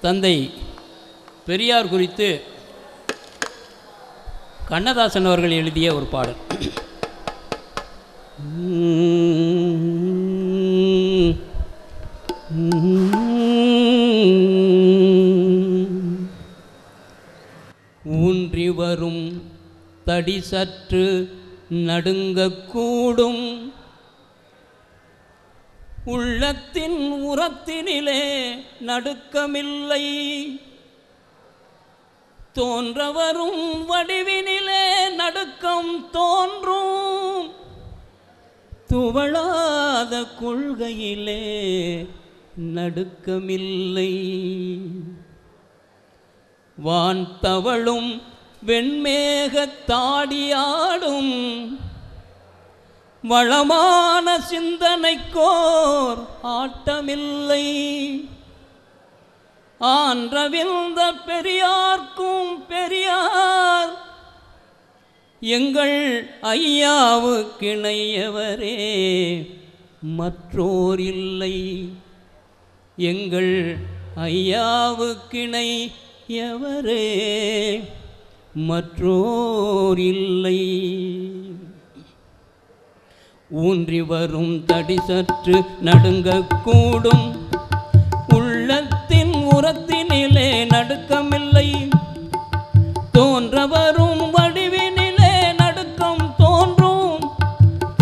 தந்தை பெரியார் குறித்து கண்ணதாசன் அவர்கள் எழுதிய ஒரு பாடல். ஊன்றி வரும் தடி சற்று நடுங்கக்கூடும். உள்ளத்தின் உரத்தினிலே நடுக்கமில்லை. தோன்றவரும் வடிவினிலே நடுக்கம் தோன்றும். துவளாத கொள்கையிலே நடுக்கமில்லை. வான் தவளும் வெண்மேகத்தாடியாடும் தாடியாடும் வளமான சிந்தனைக்கோர் ஆட்டமில்லை. ஆன்றவிழ்ந்த பெரியார்க்கும் பெரியார் எங்கள் ஐயாவுக்கிணையவரே மற்றோர் இல்லை எங்கள் ஐயாவுக்கிணை எவரே மற்றோர் இல்லை ஊன்றி வரும் தடி சற்று நடுங்கக்கூடும். உள்ளத்தின் உரத்தினிலே நடுக்கமில்லை. தோன்ற வரும் வடிவினிலே நடுக்கம் தோன்றும்.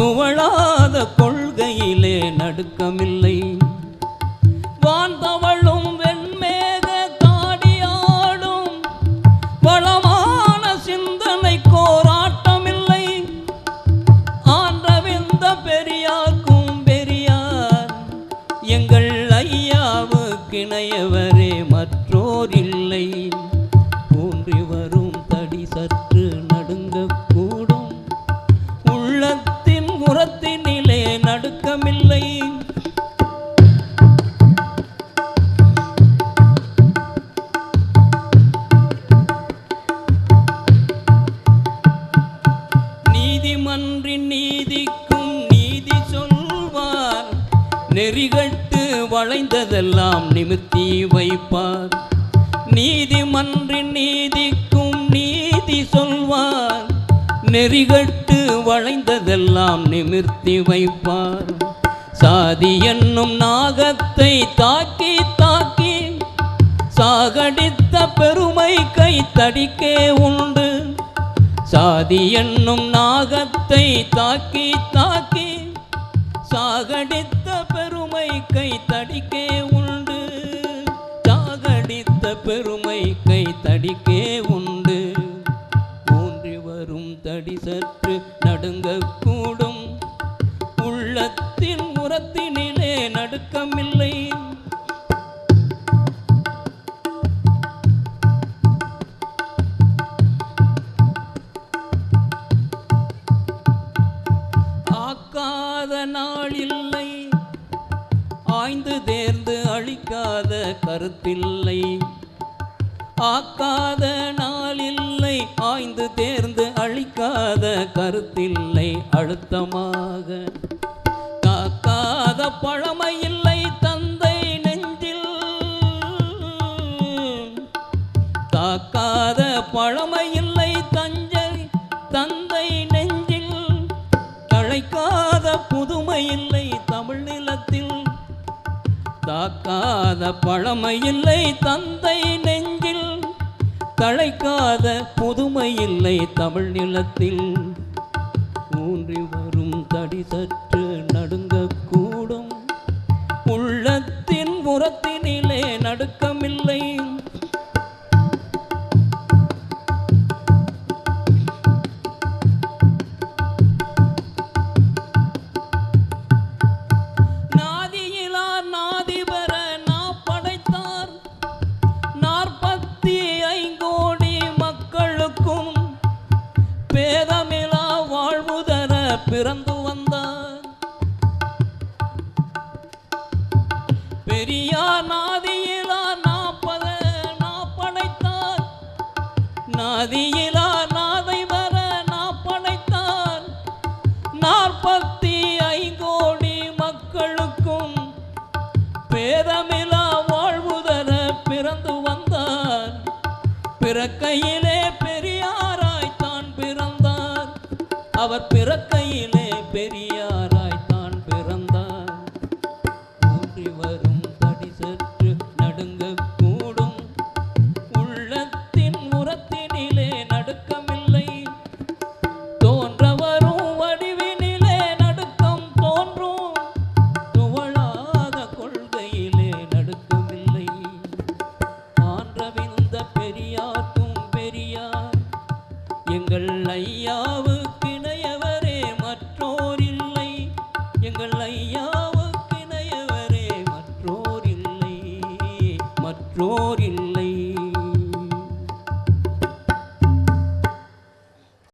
துவளாத கொள்கையிலே நடுக்கமில்லை. மற்றோர் இல்லை. ஊன்றி வரும் தடி சற்று நடுங்கக்கூடும். உள்ளத்தின் உரத்தினிலே நடுக்கமில்லை. நீதிமன்றின் நீதிக்கும் நீதி சொல்வார். நெறிகட்டு வளைந்ததெல்லாம் நிமித்தி வைப்பார். நீதிமன்றின் நீதிக்கும் நீதி சொல்வார். நெறிகட்டு வளைந்ததெல்லாம் நிமிர்த்தி வைப்பார். சாதி என்னும் நாகத்தை தாக்கி தாக்கி சாகடித்த பெருமை கை தடிக்கே உண்டு. சாதி என்னும் நாகத்தை தாக்கி தாக்கி சாகடித்த பெருமை கை தடிக்கே உண்டு. பெருமை கை தடிக்கே உண்டு. ஊன்றி வரும் தடி சற்று நடுங்கக்கூடும் உள்ளத்தின் உரத்தினிலே நடுக்கமில்லை. ஆக்காத நாளில்லை. ஆய்ந்து தேர்ந்து அழிக்காத கருத்தில்லை. ஆக்காத நாளில்லை ஆய்ந்து தேர்ந்து அழிக்காத கருத்தில்லை அழுத்தமாக. காக்காத பழமையில்லை தந்தை நெஞ்சில். காக்காத பழமையில்லை தஞ்சை தந்தை நெஞ்சில். தழைக்காத புதுமையில்லை தமிழ் நிலத்தில். தாக்காத பழமையில்லை தந்தை தழைக்காத புதுமையில்லை தமிழ் நிலத்தில். ஊன்றி வரும் தடி பேதமிலா வாழ்முதர பிறந்து வந்தார். பெரியார் நாதியிலா நாப்பத நாப்படைத்தார் நாதியிலா நாதை வர நாப்படைத்தார் நாற்பத்தி ஐங்கோடி மக்களுக்கும் பேதமிலா வாழ்முதர பிறந்து வந்தார். பிறக்கையில் அவர் பிறக்கையிலே பெரியார். ஐயாவுக்கிணையவரே மற்றோர் இல்லை மற்றோர் இல்லை.